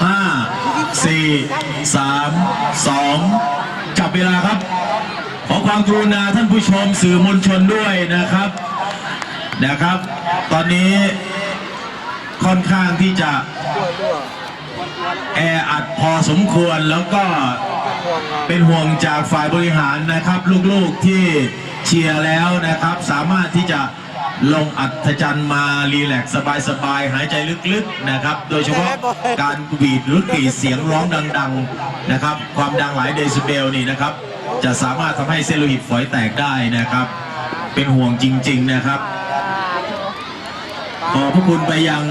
ห้าสี่สามสองจับเวลาครับ ขอความกรุณาท่านผู้ชมสื่อมวลชนด้วยนะครับนะครับ ตอนนี้ค่อนข้างที่จะแออัดพอสมควรแล้วก็เป็นห่วงจากฝ่ายบริหารนะครับ ลูกๆที่เชียร์แล้วนะครับ สามารถที่จะ ลงอัศจรรย์มารีแลกซ์สบายๆหายใจลึกๆนะครับ โดยเฉพาะการกรีดหรือกรีดเสียงร้องดังๆนะครับ ความดังหลายเดซิเบลนี่นะครับ จะสามารถทำให้เซลลูลิตฝอยแตกได้นะครับ เป็นห่วงจริง ๆนะครับ ขอบพระคุณไปยัง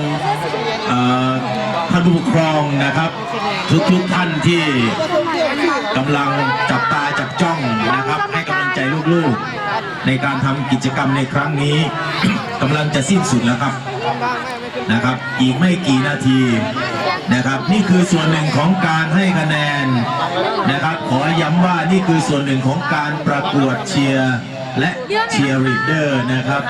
เอ่อท่านผู้ปกครองนะครับ ทุกๆท่านที่กำลังจับตาจับจ้องนะครับ ให้กำลังใจลูกๆ ในการทำกิจกรรมในครั้งนี้กำลังจะสิ้นสุดแล้วครับนะครับ อีกไม่กี่นาทีนะครับ นี่คือส่วนหนึ่งของการให้คะแนนนะครับ ขอย้ำว่านี่คือส่วนหนึ่งของการประกวดเชียร์และเชียร์ลีดเดอร์นะครับ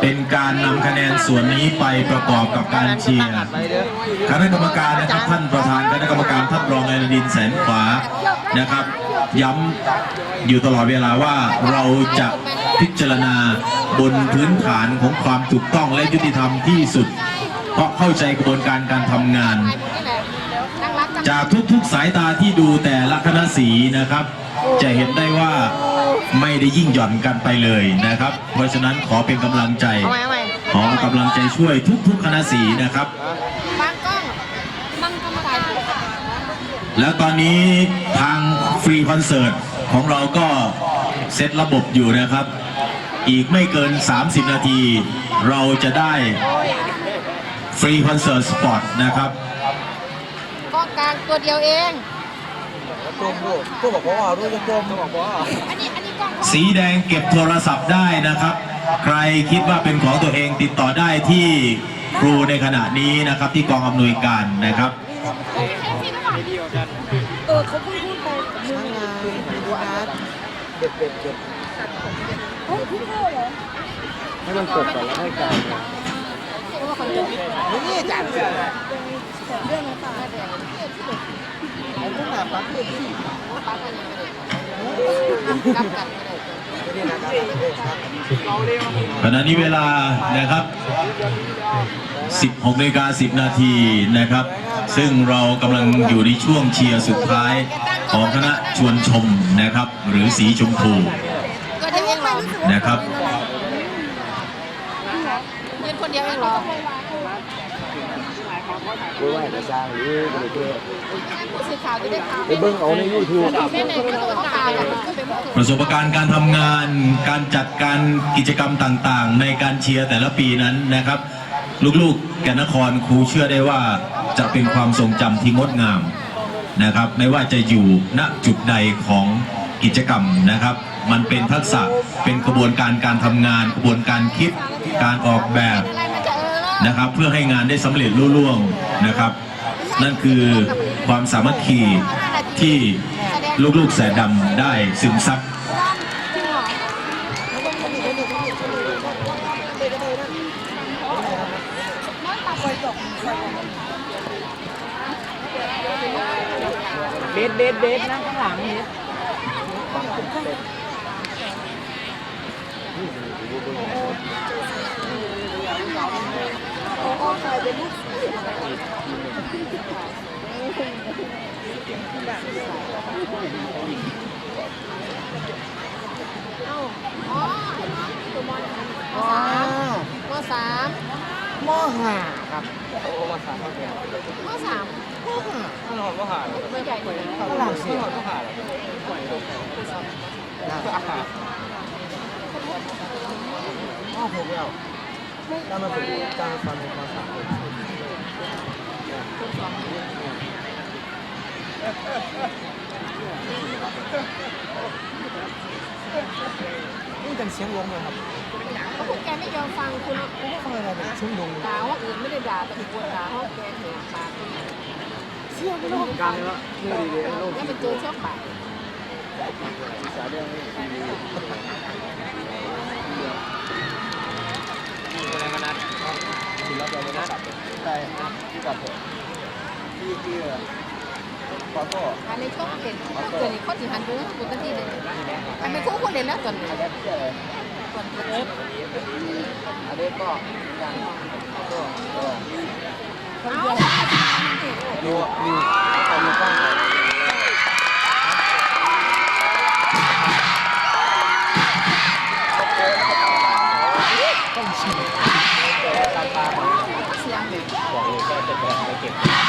เป็นการนำคะแนนส่วนนี้ไปประกอบกับการเชียร์คณะกรรมการนะครับท่านประธานคณะกรรมการท่านรองแอนดินแสนขวานะครับ ย้ำอยู่ตลอดเวลาว่าเราจะ พิจารณาบนพื้นฐานของความถูกต้องและยุติธรรมที่สุด เพราะเข้าใจกระบวนการการทำงาน จากทุกๆสายตาที่ดูแต่ละคณะสีนะครับ จะเห็นได้ว่าไม่ได้ยิ่งหย่อนกันไปเลยนะครับ เพราะฉะนั้นขอเป็นกำลังใจขอกำลังใจช่วยทุกๆคณะสีนะครับบางกล้องบางกล้องถ่ายรูปค่ะแล้วตอนนี้ทางฟรีคอนเสิร์ตของเราก็ เซตระบบอยู่นะครับ อีกไม่เกิน 30 นาที เราจะได้ฟรีคอนเสิร์ตสปอตนะครับกล้องกลางตัวเดียวเองจมลูกผู้บอกว่าลูกจะจมบอกว่าอันนี้อันนี้กล้องสีแดงเก็บโทรศัพท์ได้นะครับ ใครคิดว่าเป็นของตัวเองติดต่อได้ที่ครูในขณะนี้นะครับที่กองอำนวยการนะครับเออเขาเพิ่งพูดไป ช่างงานดูอาร์ต เด็ดเด็ดเด็ดเฮ้ยพี่โก้เหรอให้มันกดก่อนแล้วให้การเพราะว่าคนเดียวนี่จานเสือเรื่องนั้นป่ะแดงไอ้พวกหนาปักเด็ดที่ปั๊บมันยังไม่ได้กลับกันไม่ได้ไม่ได้นะครับขณะนี้เวลานะครับ 16นาฬิกา10 นาทีนะครับ ซึ่งเรากำลังอยู่ในช่วงเชียร์สุดท้าย ของคณะชวนชมนะครับ หรือสีชมพูตัวเดียวเองเหรอนะครับยืนคนเดียวเองเหรอกูว่าจะสร้างหรือกูเพื่อผู้สื่อข่าวจะได้ข่าวไปเบิ้งเอาในยูทูบแม่ไหนก็ต้องตายอะก็เป็นผู้ประสบการณ์การทำงาน การจัดการกิจกรรมต่างๆ ในการเชียร์แต่ละปีนั้นนะครับ ลูกๆแกนนครครูเชื่อได้ว่าจะเป็นความทรงจำที่งดงาม นะครับ ไม่ว่าจะอยู่ณจุดใดของกิจกรรมนะครับ มันเป็นทักษะเป็นกระบวนการการทำงานกระบวนการคิดการออกแบบนะครับ เพื่อให้งานได้สำเร็จรุ่ล่วงนะครับ นั่นคือความสามัคคีที่ลูกๆแสดำได้ซึมซับ จริงเหรอ เด็ดเด็ดนะข้างหลังเด็ดอ๋อตัวมอนมสามมสามมอห่าครับ โอ้มาสามข้าวแกงมสาม มอห่าข้าวหลอดมอห่าไม่ใหญ่กว่านี้ข้าวหลอดข้าวหลอดมอห่ามอหกแล้วตั้งมาถึงตั้งฟันมาสามนี่กันเสียงลงเลยครับก็พวกแกไม่ยอมฟังคุณฟังอะไรเป็นเสียงลงด่าว่าอื่นไม่ได้ด่าแต่ควรด่าเพราะแกเหงปาก ชื่อไม่รู้ของการแล้วก็เป็นตัวเชือกป่าแรงมานานศิลปะเลยนะใช่กับผมที่ที่ขอโทษอันนี้ก็เห็นตัวนี้ข้อจีหันไปแล้วตัวตันที่เลยอันนี้คู่คนเล่นแล้วตัวนี้อันเดซก็เหมือนกันก็ นิวนิวทำมือกล้องก่อนต้องชิมตามตามเสียงเลยบอกเลยก็จะแบบไปเก็บ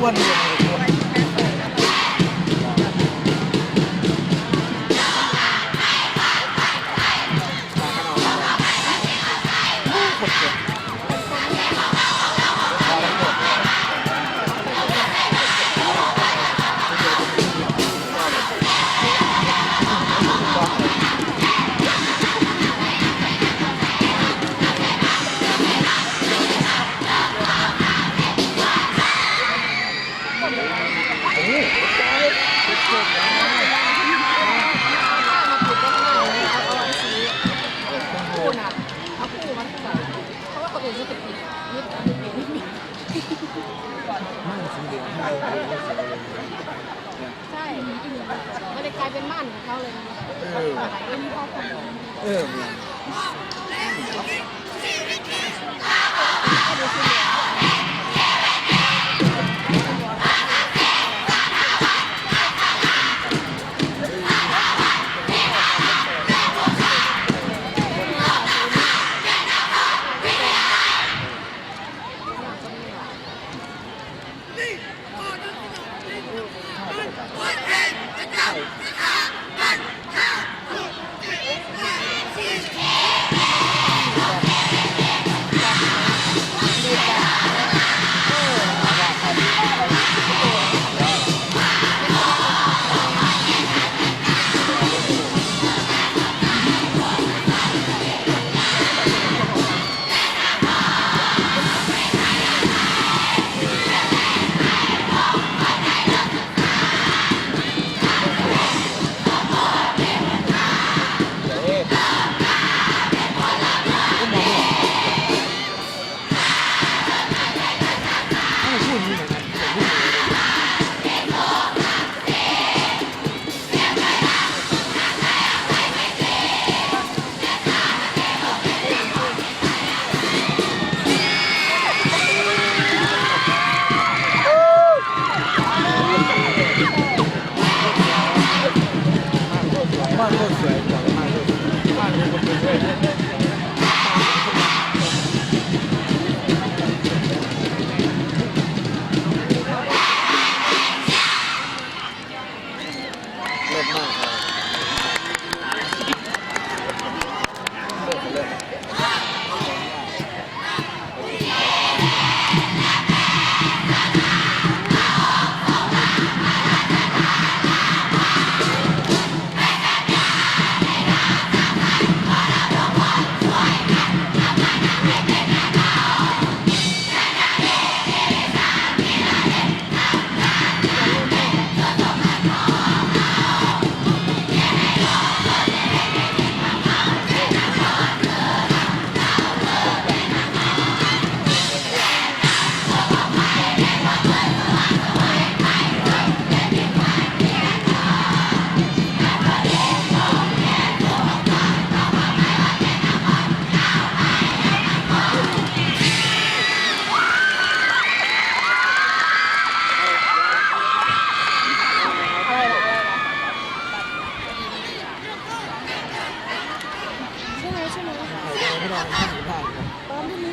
one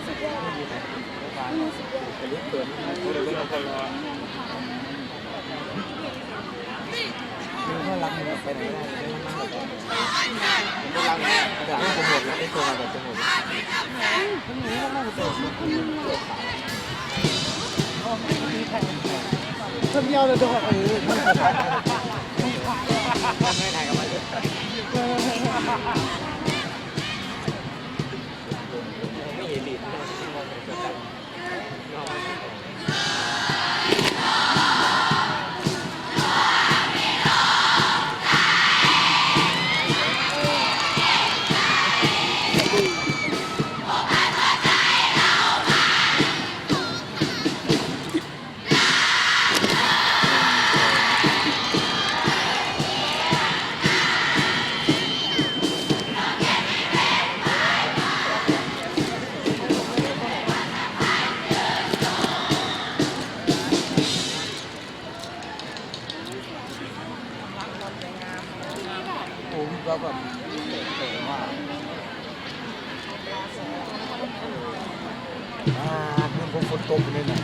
สุดยอดที่มีสุดยอดแต่เลี้ยงเกินไม่ได้เป็นคนรอมันก็รักมันไปไหนไม่ได้ไม่นั่งแบบผมก็รักอยากให้ผมหมดแล้วไอ้ตัวแบบจะหมดคนเดียวเลยตัวเออไม่ถ่ายไม่ถ่ายกับมันไม่ ก็แบบเตะว่าอ่าเพื่อนผมฝนตกเลยนะ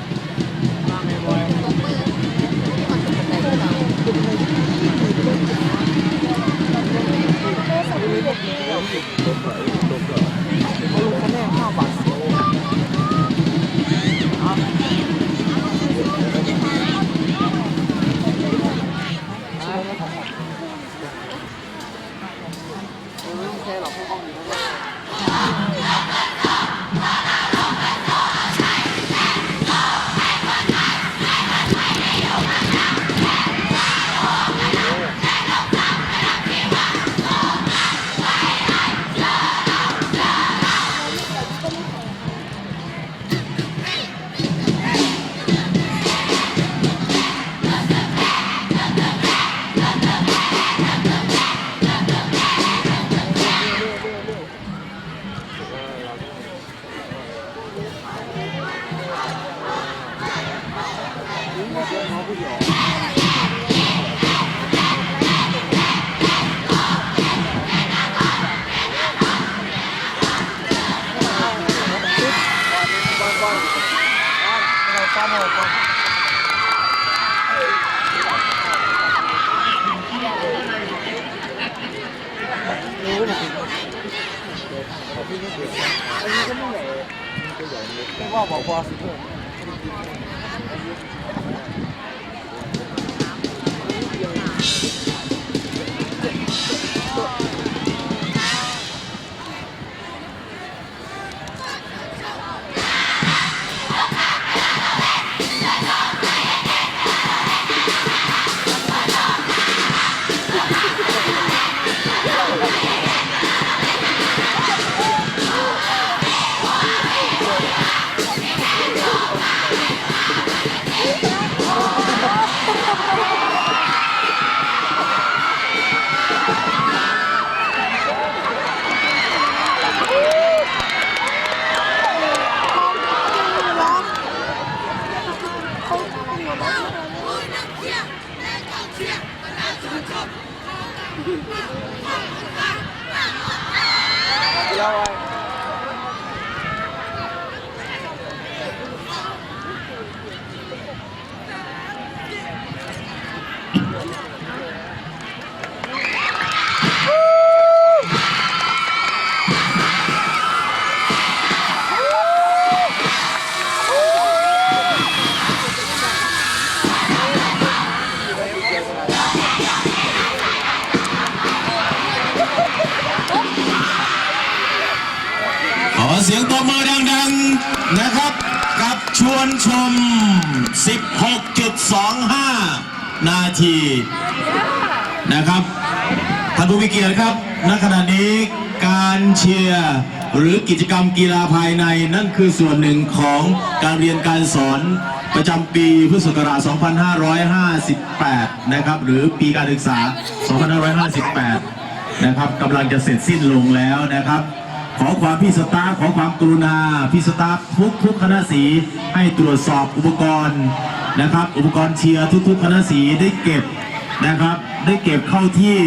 อันนี้ก็ไม่ใหญ่ตัวใหญ่เล็กแต่ว่าบอกพอสิเพื่อนแล้ว นะครับท่านผู้มีเกียรติครับณขณะนี้การเชียร์หรือกิจกรรมกีฬาภายในนั่นคือส่วนหนึ่งของการเรียนการสอนประจำปีพุทธศักราช 2558 นะครับ หรือปีการศึกษา 2558 นะครับกำลังจะเสร็จสิ้นลงแล้วนะครับ ขอความพี่สตาฟขอความกรุณาพี่สตาฟทุกทุกคณะสีให้ตรวจสอบอุปกรณ์นะครับ อุปกรณ์เชียร์ทุก ๆ คณะสีได้เก็บ นะครับ ได้เก็บเข้าที่